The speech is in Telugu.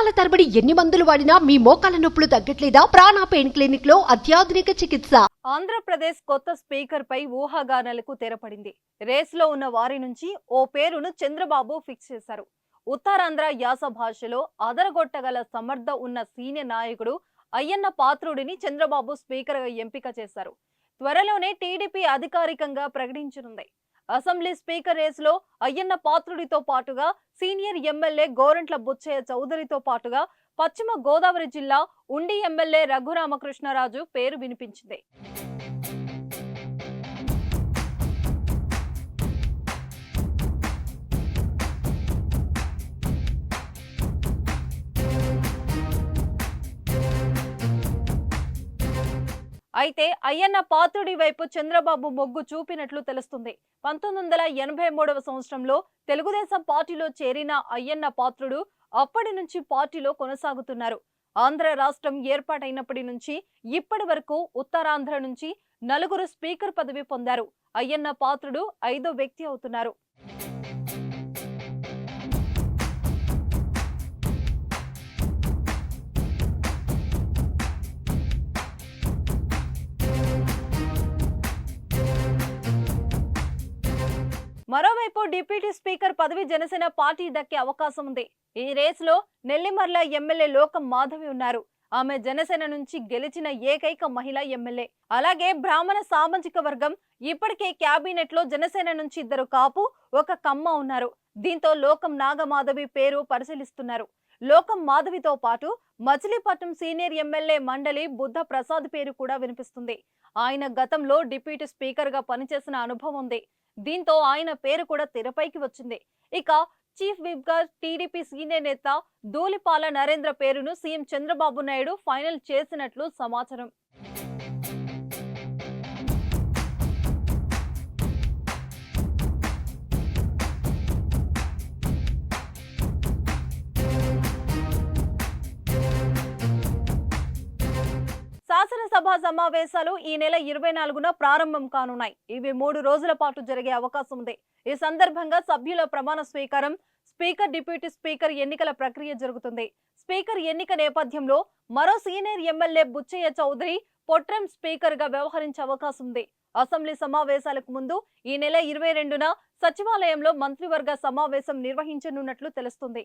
సంవత్సరాల తరబడి ఎన్ని మందులు వాడినా మీ మోకాల నొప్పులు తగ్గట్లేదా? ప్రాణ పెయిన్ క్లినిక్లో అత్యాధునిక చికిత్స. ఆంధ్రప్రదేశ్ కొత్త స్పీకర్ పై ఊహాగానాలకు తెరపడింది. రేస్లో ఉన్న వారి నుంచి ఓ పేరును చంద్రబాబు ఫిక్స్ చేశారు. ఉత్తరాంధ్ర యాస భాషలో అదరగొట్టగల సమర్థ ఉన్న సీనియర్ నాయకుడు అయ్యన్న పాత్రుడిని చంద్రబాబు స్పీకర్గా ఎంపిక చేశారు. త్వరలోనే టీడీపీ అధికారికంగా ప్రకటించనుంది. అసెంబ్లీ స్పీకర్ రేసులో అయ్యన్న పాత్రుడితో పాటుగా సీనియర్ ఎమ్మెల్యే గోరంట్ల బుచ్చయ్య చౌదరితో పాటుగా పశ్చిమ గోదావరి జిల్లా ఉండి ఎమ్మెల్యే రఘురామకృష్ణరాజు పేరు వినిపించింది. అయితే అయ్యన్న పాత్రుడి వైపు చంద్రబాబు మొగ్గు చూపినట్లు తెలుస్తుంది. పంతొమ్మిది వందల ఎనభై మూడవ సంవత్సరంలో తెలుగుదేశం పార్టీలో చేరిన అయ్యన్న పాత్రుడు అప్పటి నుంచి పార్టీలో కొనసాగుతున్నారు. ఆంధ్ర రాష్ట్రం ఏర్పాటైనప్పటి నుంచి ఇప్పటి వరకు ఉత్తరాంధ్ర నుంచి నలుగురు స్పీకర్ పదవి పొందారు. అయ్యన్న పాత్రుడు ఐదో వ్యక్తి అవుతున్నారు. మరోవైపు డిప్యూటీ స్పీకర్ పదవి జనసేన పార్టీ దక్కే అవకాశం ఉంది. ఈ రేసులో నెల్లిమర్ల ఎమ్మెల్యే లోకం మాధవి ఉన్నారు. ఆమె జనసేన నుంచి గెలిచిన ఏకైక మహిళా ఎమ్మెల్యే. అలాగే బ్రాహ్మణ సామాజిక వర్గం ఇప్పటికే క్యాబినెట్లో జనసేన నుంచి ఇద్దరు కాపు ఒక కమ్మ ఉన్నారు. దీంతో లోకం నాగమాధవి పేరు పరిశీలిస్తున్నారు. లోకం మాధవితో పాటు మచిలీపట్నం సీనియర్ ఎమ్మెల్యే మండలి బుద్ధ ప్రసాద్ పేరు కూడా వినిపిస్తుంది. ఆయన గతంలో డిప్యూటీ స్పీకర్గా పనిచేసిన అనుభవం ఉంది. దీంతో ఆయన పేరు కూడా తెరపైకి వచ్చింది. ఇక చీఫ్ విప్గా టీడీపీ సీనియర్ నేత ధూళిపాల నరేంద్ర పేరును సీఎం చంద్రబాబు నాయుడు ఫైనల్ చేసినట్లు సమాచారం. శాసనసభ సమావేశాలు ఈ నెల ఇరవై నాలుగున ప్రారంభం కానున్నాయి. ఇవి మూడు రోజుల పాటు జరిగే అవకాశం ఉంది. ఈ సందర్భంగా సభ్యుల ప్రమాణ స్వీకారం స్పీకర్ డిప్యూటీ స్పీకర్ ఎన్నికల ప్రక్రియ జరుగుతుంది. స్పీకర్ ఎన్నిక నేపథ్యంలో మరో senior MLA Butchaiah Chowdary protem స్పీకర్గా వ్యవహరించే అవకాశం ఉంది. అసెంబ్లీ సమావేశాలకు ముందు ఈ నెల ఇరవై రెండున సచివాలయంలో మంత్రివర్గ సమావేశం నిర్వహించనున్నట్లు తెలుస్తుంది.